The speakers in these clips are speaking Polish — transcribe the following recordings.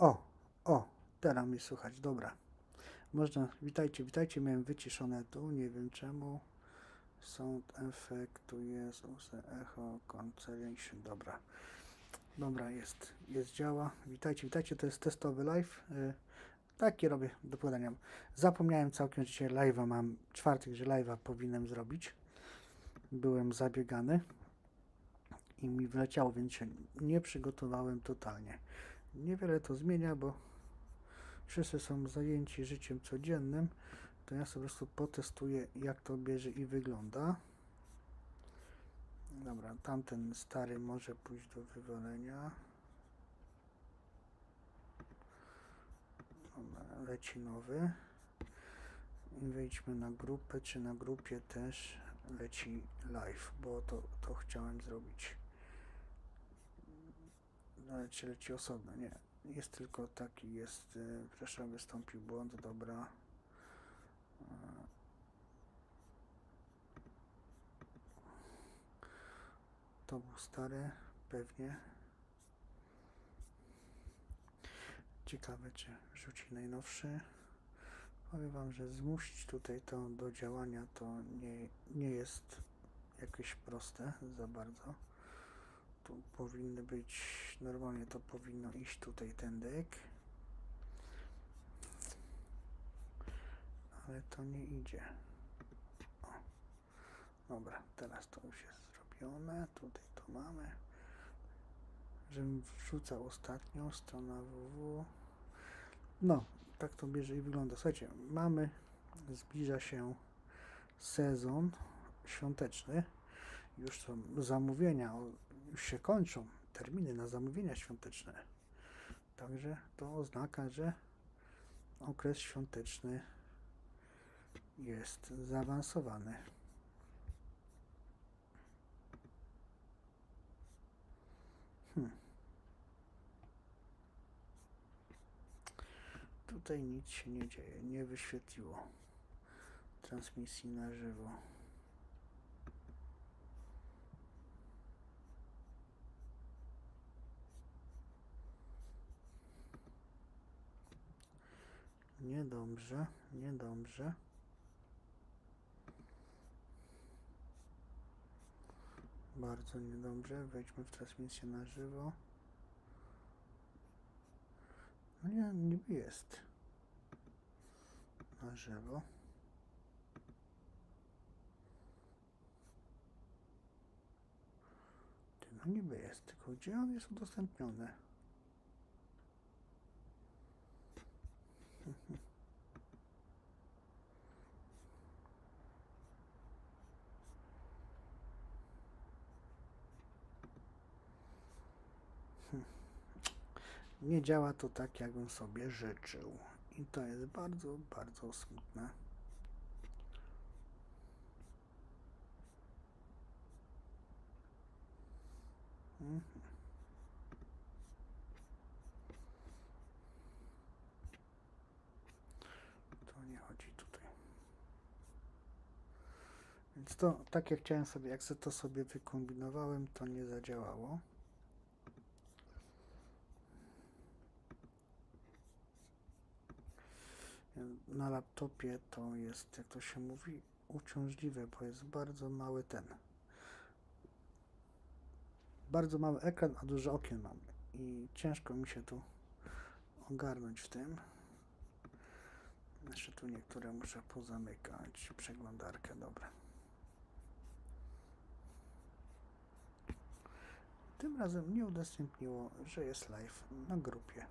O, o, teraz mnie słychać, dobra. Można, witajcie, witajcie, miałem wyciszone tu, nie wiem czemu. Sound effect, tu jest, use echo, cancellation, dobra. Dobra, jest, jest, działa. Witajcie, witajcie, to jest testowy live. Y, Takie robię do podania. Zapomniałem całkiem, że dzisiaj live'a mam, czwartek, że live'a powinienem zrobić. Byłem zabiegany i mi wleciało, więc się nie przygotowałem totalnie. Niewiele to zmienia, bo wszyscy są zajęci życiem codziennym, to ja sobie po prostu potestuję, jak to bierze i wygląda. Dobra, tamten stary może pójść do wywalenia. Dobra, leci nowy. I wejdźmy na grupę, czy na grupie też leci live, bo to, to chciałem zrobić. Ale czy leci osobno? Nie. Jest tylko taki, jest, y, przepraszam, wystąpił błąd, dobra. E, To był stary, pewnie. Ciekawe, czy rzuci najnowszy. Powiem Wam, że zmusić tutaj to do działania to nie, nie jest jakieś proste za bardzo. Tu powinny być, normalnie to powinno iść tutaj ten dek. Ale to nie idzie. O. Dobra, teraz to już jest zrobione. Tutaj to mamy. Żebym wrzucał ostatnią stronę www. No, tak to bierze i wygląda. Słuchajcie, mamy, zbliża się sezon świąteczny. Już są zamówienia, już się kończą terminy na zamówienia świąteczne. Także to oznaka, że okres świąteczny jest zaawansowany. Hmm. Tutaj nic się nie dzieje, nie wyświetliło transmisji na żywo. Niedobrze, niedobrze. Bardzo niedobrze. Wejdźmy w transmisję na żywo. No nie, niby jest. Na żywo. Ty, no niby jest, tylko gdzie on jest udostępniony? Nie działa to tak, jak bym sobie życzył. I to jest bardzo, bardzo smutne. Mhm. To nie chodzi tutaj. Więc to, tak jak chciałem sobie, jak to sobie wykombinowałem, to nie zadziałało. na laptopie to jest, jak to się mówi, uciążliwe, bo jest bardzo mały ten. Bardzo mały ekran, a dużo okien mam. I ciężko mi się tu ogarnąć w tym. Jeszcze tu niektóre muszę pozamykać. Przeglądarkę, dobra. Tym razem nie udostępniło, że jest live na grupie.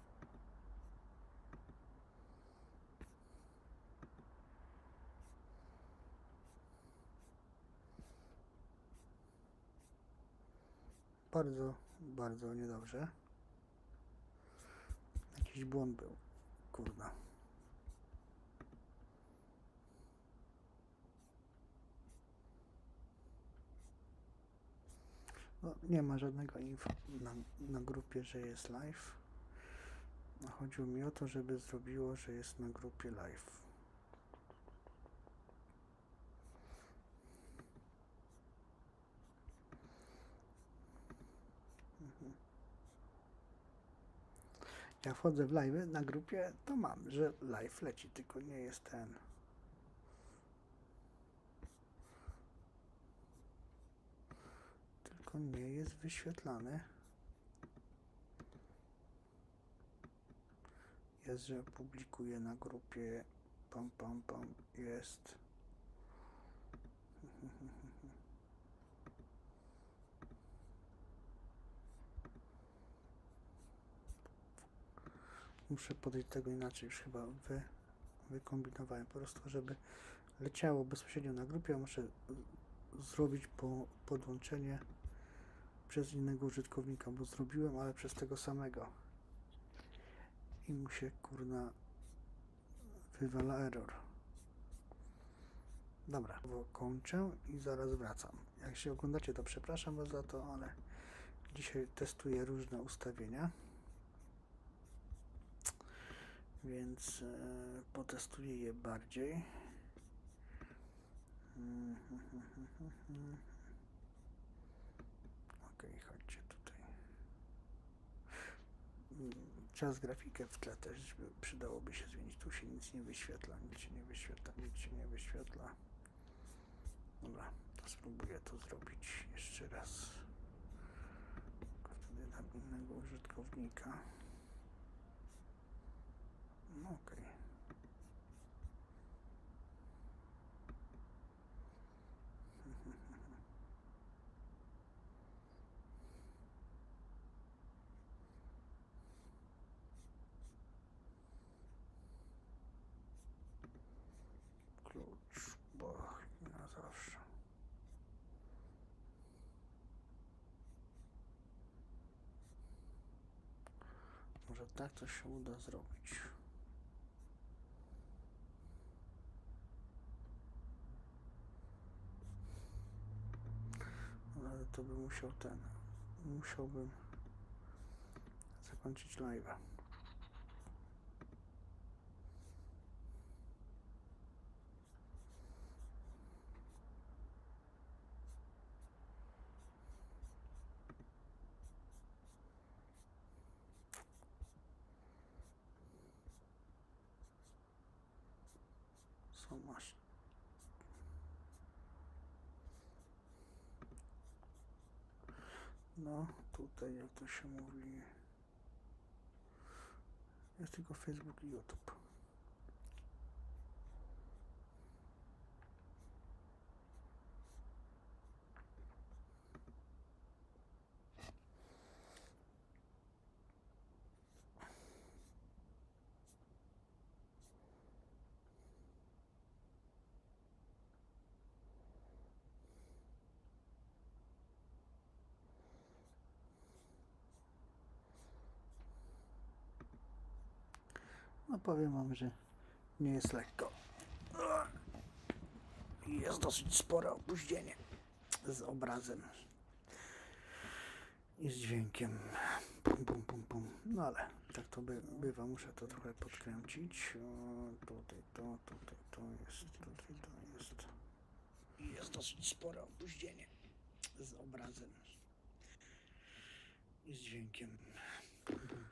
Bardzo, bardzo niedobrze. Jakiś błąd był. Kurna. No, nie ma żadnego info na, na grupie, że jest live. Chodziło mi o to, żeby zrobiło, że jest na grupie live. Jak wchodzę w live na grupie, to mam, że live leci, tylko nie jest ten. Tylko nie jest wyświetlany. Jest, że publikuję na grupie. Pam, pam, pam. Jest. Muszę podejść do tego inaczej, już chyba wy, wykombinowałem. Po prostu, żeby leciało bezpośrednio na grupie, muszę zrobić po, podłączenie przez innego użytkownika, bo zrobiłem, ale przez tego samego. I mu się kurna wywala error. Dobra, kończę i zaraz wracam. Jak się oglądacie, to przepraszam Was za to, ale dzisiaj testuję różne ustawienia. Więc e, potestuję je bardziej. Ok, Czas grafikę w tle też by- przydałoby się zmienić. Tu się nic nie wyświetla, nic się nie wyświetla, nic się nie wyświetla. Dobra, to spróbuję to zrobić jeszcze raz. Wtedy dam innego użytkownika. No okej. Klucz, bo na zawsze. Może tak to się uda zrobić. Ale to by musiał ten. Musiałbym zakończyć live'a. Co masz? No, tutaj jak to się mówi. Jest tylko Facebook i YouTube. No powiem wam, że nie jest lekko. Jest dosyć spore opóźnienie z obrazem i z dźwiękiem. Pum, pum, pum, pum. No ale tak to by, bywa, muszę to trochę podkręcić. O, tutaj to, tutaj to jest, tutaj to jest. Jest dosyć spore opóźnienie z obrazem i z dźwiękiem. Pum, pum,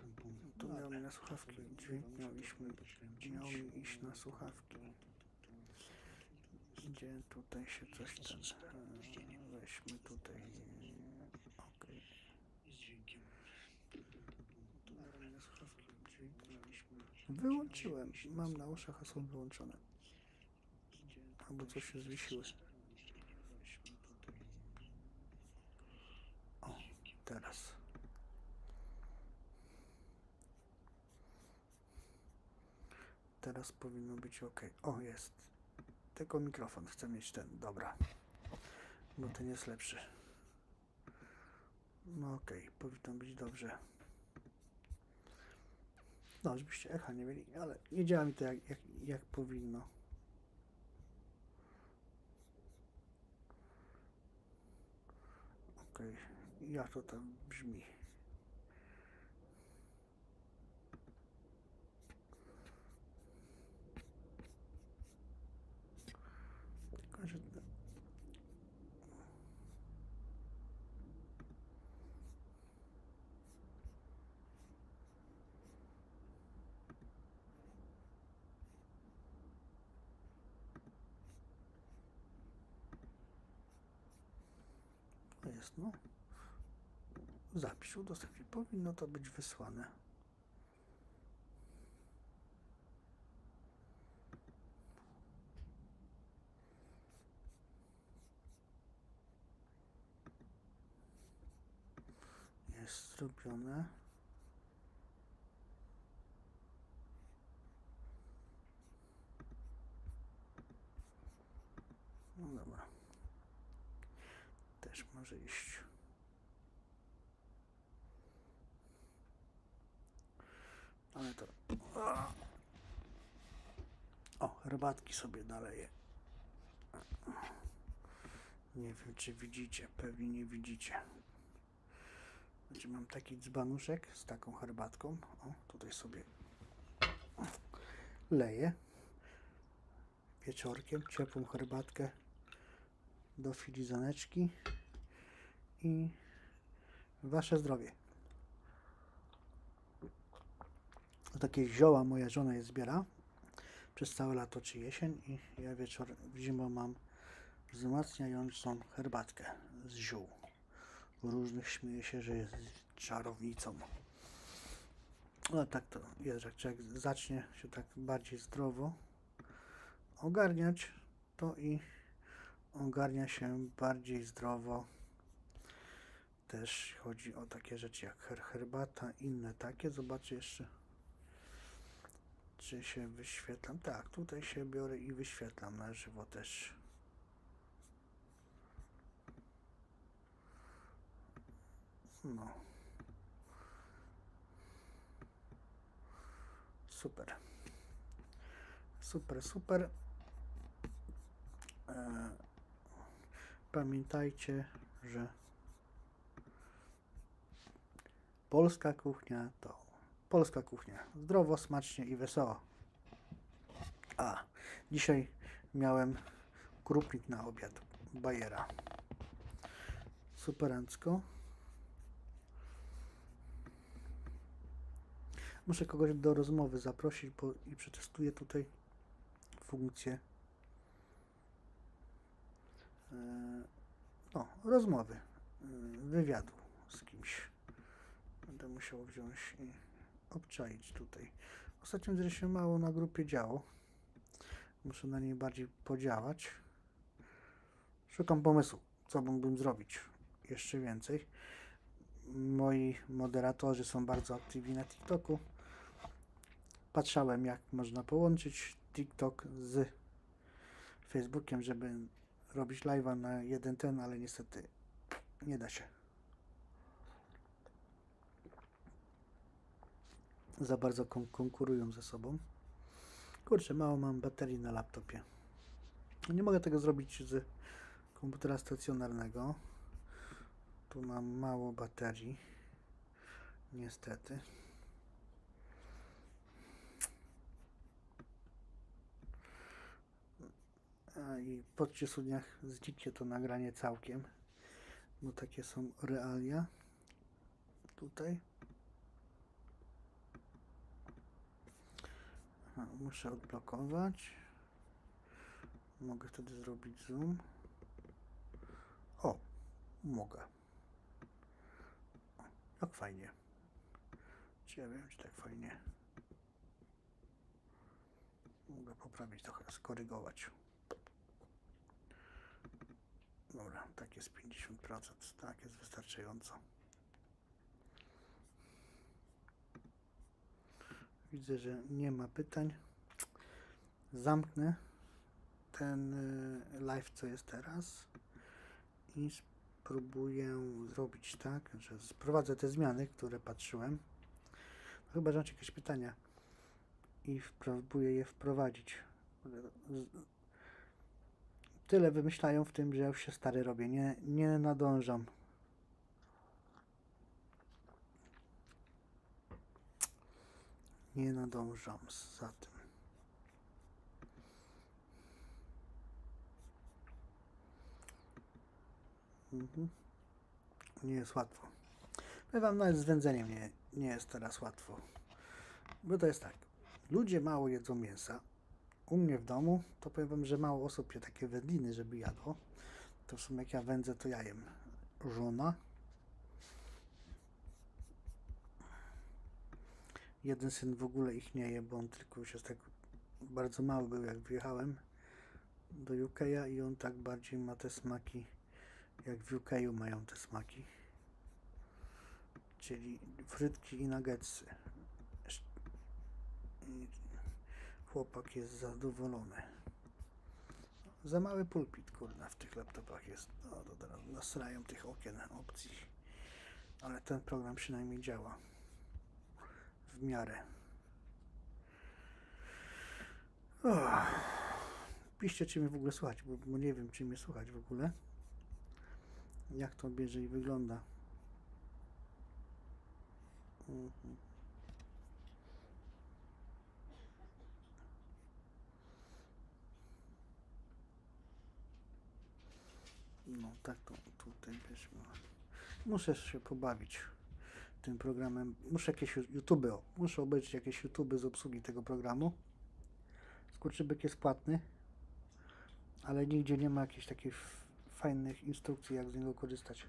To miał mi na słuchawki. Dźwięk miał iść, mi- miał mi iść na słuchawki. Gdzie tutaj się coś tam... e, Weźmy tutaj... Okej. Wyłączyłem. Mam na uszach, a są wyłączone. Albo coś się zwiesiły. O, teraz. Teraz powinno być ok. O, jest. Tylko mikrofon chcę mieć ten. Dobra. Bo ten jest lepszy. No okej, powinno być dobrze. No, żebyście echa nie mieli, ale nie działa mi to jak, jak, jak powinno. Okej, jak to tam brzmi? Tylko, że To jest, no. Udostępnij. Powinno to być wysłane. Jest zrobione. No dobra. Iść. Ale to. O, herbatki sobie naleję. Nie wiem, czy widzicie. Pewnie nie widzicie. Znaczy, mam taki dzbanuszek z taką herbatką. O, tutaj sobie leję. Wieczorkiem ciepłą herbatkę do filizaneczki i wasze zdrowie. Takie zioła moja żona je zbiera przez całe lato czy jesień i ja wieczór w zimę mam wzmacniającą herbatkę z ziół. Różnych śmieje się, że jest czarownicą. No tak to jest, jak zacznie się tak bardziej zdrowo ogarniać, to i ogarnia się bardziej zdrowo. Też chodzi o takie rzeczy jak her herbata, inne takie. Zobaczę jeszcze, czy się wyświetlam. Tak, tutaj się biorę i wyświetlam na żywo też. No. Super. Super, super. E, pamiętajcie, że polska kuchnia to polska kuchnia. Zdrowo, smacznie i wesoło. A, dzisiaj miałem krupnik na obiad. Bajera. Superancko. Muszę kogoś do rozmowy zaprosić bo i przetestuję tutaj funkcję e, no, rozmowy, e, wywiadu z kimś. Musiał wziąć i obczaić tutaj. Ostatnio się mało na grupie działo. Muszę na niej bardziej podziałać. Szukam pomysłu, co mógłbym zrobić jeszcze więcej. Moi moderatorzy są bardzo aktywni na TikToku. Patrzałem, jak można połączyć TikTok z Facebookiem, żeby robić live'a na jeden ten, ale niestety nie da się. Za bardzo kon konkurują ze sobą. Kurczę, mało mam baterii na laptopie. Nie mogę tego zrobić z komputera stacjonarnego. Tu mam mało baterii. Niestety. A i po 30 dniach zdzicie to nagranie całkiem, bo takie są realia tutaj. Muszę odblokować. Mogę wtedy zrobić zoom. O, mogę. Jak fajnie. Czy ja wiem, czy tak fajnie. Mogę poprawić trochę, skorygować. Dobra, tak jest 50%. Tak jest wystarczająco. Widzę, że nie ma pytań. Zamknę ten y, live, co jest teraz i spróbuję zrobić tak, że sprowadzę te zmiany, które patrzyłem. Chyba, że macie jakieś pytania i spróbuję je wprowadzić. Tyle wymyślają w tym, że już się stary robię. Nie, nie nadążam. Nie nadążam za tym. Mhm. Nie jest łatwo. Powiem nawet z wędzeniem nie, nie jest teraz łatwo. Bo to jest tak. Ludzie mało jedzą mięsa. U mnie w domu to powiem wam, że mało osób je takie wędliny, żeby jadło. To w sumie jak ja wędzę, to ja jem żona. Jeden syn w ogóle ich nie je, bo on tylko już jest tak bardzo mały był, jak wyjechałem do UK'a i on tak bardziej ma te smaki, jak w UK'u mają te smaki. Czyli frytki i nuggetsy. Chłopak jest zadowolony. Za mały pulpit, kurna, w tych laptopach jest. No to teraz nasrają tych okien opcji. Ale ten program przynajmniej działa. W miarę. Och. Piszcie, czy mnie w ogóle słuchać, bo, bo nie wiem, czy mnie słuchać w ogóle. Jak to bierze i wygląda. Mhm. No tak to tutaj no. Muszę się pobawić tym programem. Muszę jakieś YouTube, muszę obejrzeć jakieś YouTube z obsługi tego programu. Skurczybyk jest płatny, ale nigdzie nie ma jakichś takich fajnych instrukcji, jak z niego korzystać.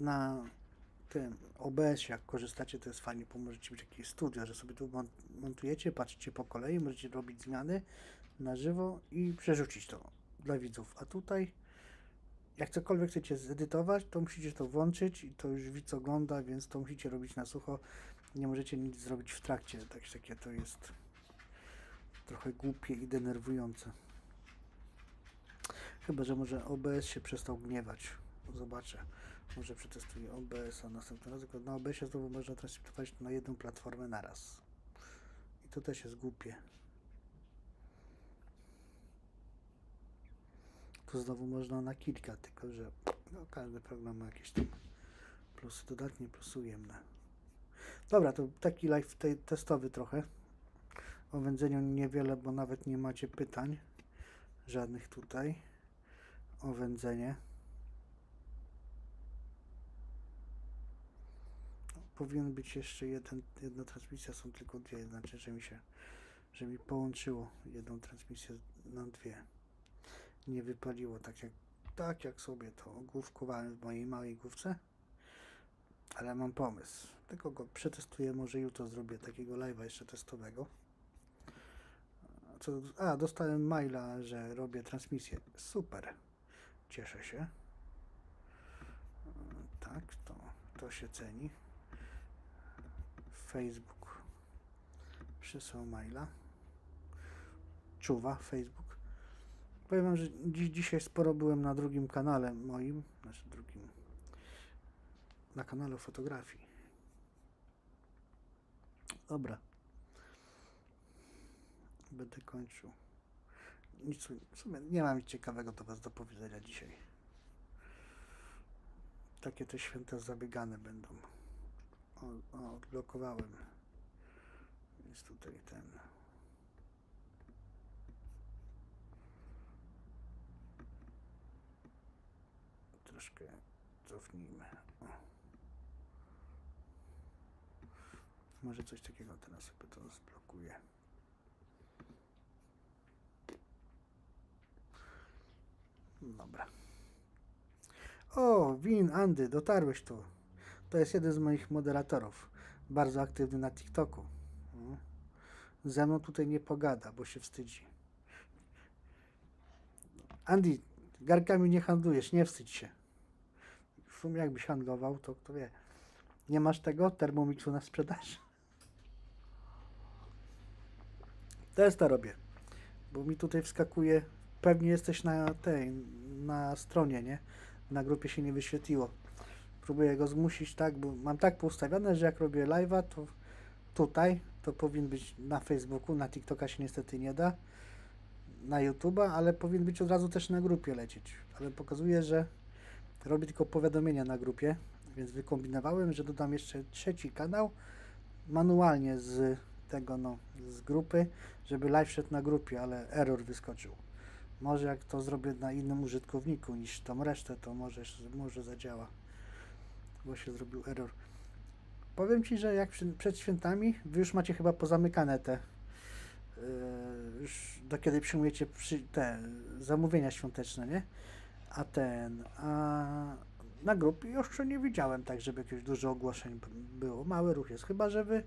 Na tym OBS, jak korzystacie, to jest fajnie, bo możecie mieć jakieś studio, że sobie tu mon- montujecie, patrzycie po kolei, możecie robić zmiany na żywo i przerzucić to dla widzów. A tutaj, jak cokolwiek chcecie zedytować, to musicie to włączyć i to już widz ogląda, więc to musicie robić na sucho. Nie możecie nic zrobić w trakcie. Tak, takie to jest trochę głupie i denerwujące. Chyba, że może OBS się przestał gniewać. Zobaczę. Może przetestuję OBS, a następnym razem na OBS-ie znowu można transmitować na jedną platformę naraz. I to też jest głupie. Tu znowu można na kilka, tylko że no, każdy program ma jakieś tam plusy dodatnie, plusy ujemne. Dobra, to taki live te testowy trochę. O wędzeniu niewiele, bo nawet nie macie pytań. Żadnych tutaj. O wędzenie. Powinien być jeszcze jeden, jedna transmisja, są tylko dwie, znaczy, że mi się, że mi połączyło jedną transmisję na dwie. Nie wypaliło tak jak, tak jak sobie to ogłówkowałem w mojej małej główce. Ale mam pomysł. Tylko go przetestuję, może jutro zrobię takiego live'a jeszcze testowego. Co, a, dostałem maila, że robię transmisję. Super. Cieszę się. Tak, to, to się ceni. Facebook przysłał maila. Czuwa Facebook. Powiem wam, że dziś, dzisiaj sporo byłem na drugim kanale moim, znaczy drugim, na kanale fotografii. Dobra. Będę kończył. Nic, w sumie nie mam nic ciekawego do Was do powiedzenia dzisiaj. Takie te święta zabiegane będą. O, o, odblokowałem. Jest tutaj ten. Troszkę cofnijmy. O. Może coś takiego teraz sobie to zblokuję. Dobra. O, Win, Andy, dotarłeś tu. To jest jeden z moich moderatorów. Bardzo aktywny na TikToku. No. Ze mną tutaj nie pogada, bo się wstydzi. Andy, garkami nie handlujesz, nie wstydź się. W sumie jakbyś handlował, to kto wie. Nie masz tego termomixu na sprzedaż? Też to robię. Bo mi tutaj wskakuje. Pewnie jesteś na tej, na stronie, nie? Na grupie się nie wyświetliło. Próbuję go zmusić tak, bo mam tak poustawione, że jak robię live'a, to tutaj to powinien być na Facebooku, na TikToka się niestety nie da, na YouTube'a, ale powinien być od razu też na grupie lecieć. Ale pokazuje, że robię tylko powiadomienia na grupie, więc wykombinowałem, że dodam jeszcze trzeci kanał manualnie z tego, no, z grupy, żeby live szedł na grupie, ale error wyskoczył. Może jak to zrobię na innym użytkowniku niż tą resztę, to może, może zadziała. Bo się zrobił error. Powiem Ci, że jak przed świętami, Wy już macie chyba pozamykane te yy, już do kiedy przyjmujecie przy, te zamówienia świąteczne, nie? A ten, a na grupie jeszcze nie widziałem tak, żeby jakieś dużo ogłoszeń było. Mały ruch jest, chyba że wy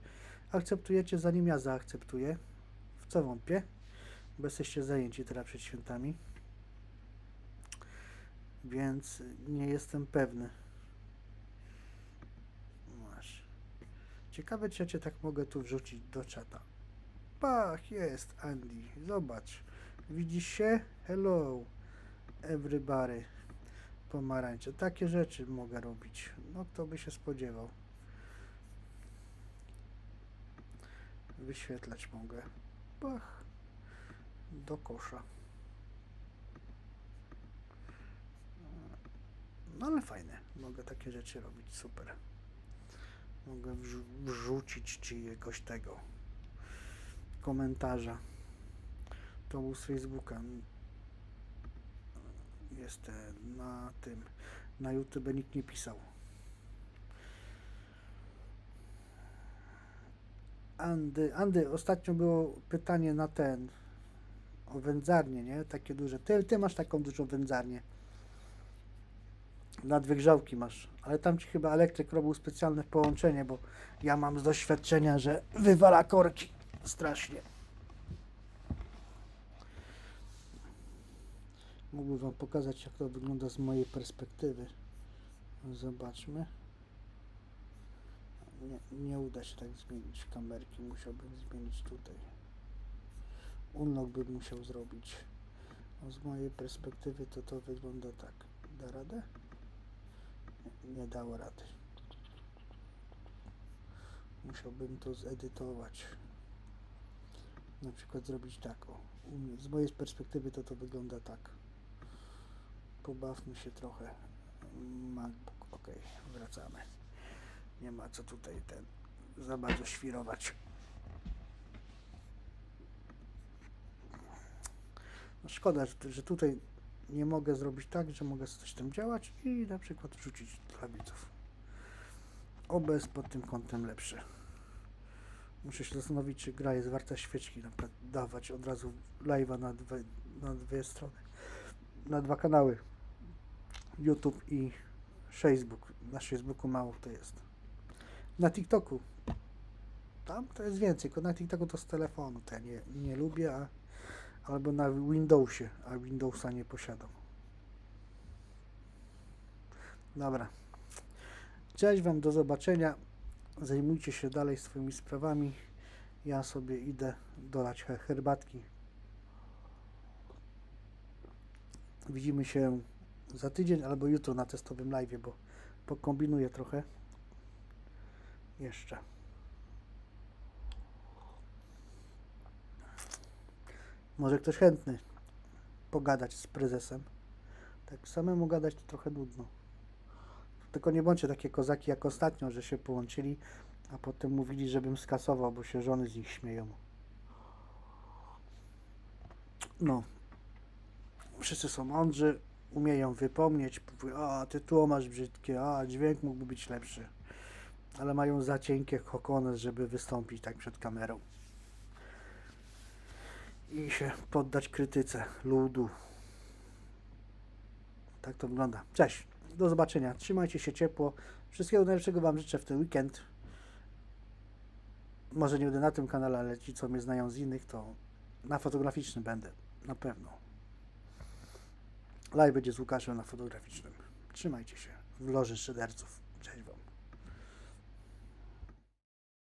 akceptujecie zanim ja zaakceptuję, w co wątpię, bo jesteście zajęci teraz przed świętami, więc nie jestem pewny. Masz. Ciekawe, czy ja cię tak mogę tu wrzucić do czata. Pach, jest Andy, zobacz. Widzisz się? Hello, everybody. Pomarańcze. Takie rzeczy mogę robić. No, kto by się spodziewał. Wyświetlać mogę. Pach. Do kosza. No ale fajne. Mogę takie rzeczy robić. Super. Mogę wrzu- wrzucić ci jakoś tego komentarza. To był z Facebooka. Jest na tym. Na YouTube nikt nie pisał. Andy, Andy, ostatnio było pytanie na ten o wędzarnię, nie? Takie duże. Ty, ty masz taką dużą wędzarnię. Na dwie grzałki masz, ale tam ci chyba elektryk robił specjalne połączenie, bo ja mam z doświadczenia, że wywala korki strasznie. Mógłbym wam pokazać, jak to wygląda z mojej perspektywy. Zobaczmy. Nie, nie uda się tak zmienić kamerki, musiałbym zmienić tutaj. Unlock bym musiał zrobić. A z mojej perspektywy to to wygląda tak. Da radę? Nie, nie dało rady. Musiałbym to zedytować. Na przykład zrobić tak. Mnie, z mojej perspektywy to to wygląda tak. Pobawmy się trochę. MacBook, ok, wracamy. Nie ma co tutaj ten za bardzo świrować. No szkoda, że, że tutaj nie mogę zrobić tak, że mogę coś tam działać i na przykład wrzucić dla widzów. OBS pod tym kątem lepszy. Muszę się zastanowić, czy gra jest warta świeczki, na przykład dawać od razu live'a na dwie, na dwie strony, na dwa kanały. YouTube i Facebook. Na Facebooku mało to jest. Na TikToku. Tam to jest więcej, tylko na TikToku to z telefonu. To ja nie, nie lubię, a, albo na Windowsie, a Windowsa nie posiadam. Dobra. Cześć Wam, do zobaczenia. Zajmujcie się dalej swoimi sprawami. Ja sobie idę dolać he- herbatki. Widzimy się za tydzień albo jutro na testowym live, bo pokombinuję trochę. Jeszcze. Może ktoś chętny pogadać z prezesem. Tak samemu gadać to trochę nudno. Tylko nie bądźcie takie kozaki jak ostatnio, że się połączyli, a potem mówili, żebym skasował, bo się żony z nich śmieją. No. Wszyscy są mądrzy, umieją wypomnieć, a tytuło masz brzydkie, a dźwięk mógłby być lepszy. Ale mają za cienkie kokones, żeby wystąpić tak przed kamerą. I się poddać krytyce ludu. Tak to wygląda. Cześć, do zobaczenia. Trzymajcie się ciepło. Wszystkiego najlepszego Wam życzę w ten weekend. Może nie będę na tym kanale, ale ci, co mnie znają z innych, to na fotograficznym będę. Na pewno. Live będzie z Łukaszem na fotograficznym. Trzymajcie się w loży szyderców. Cześć.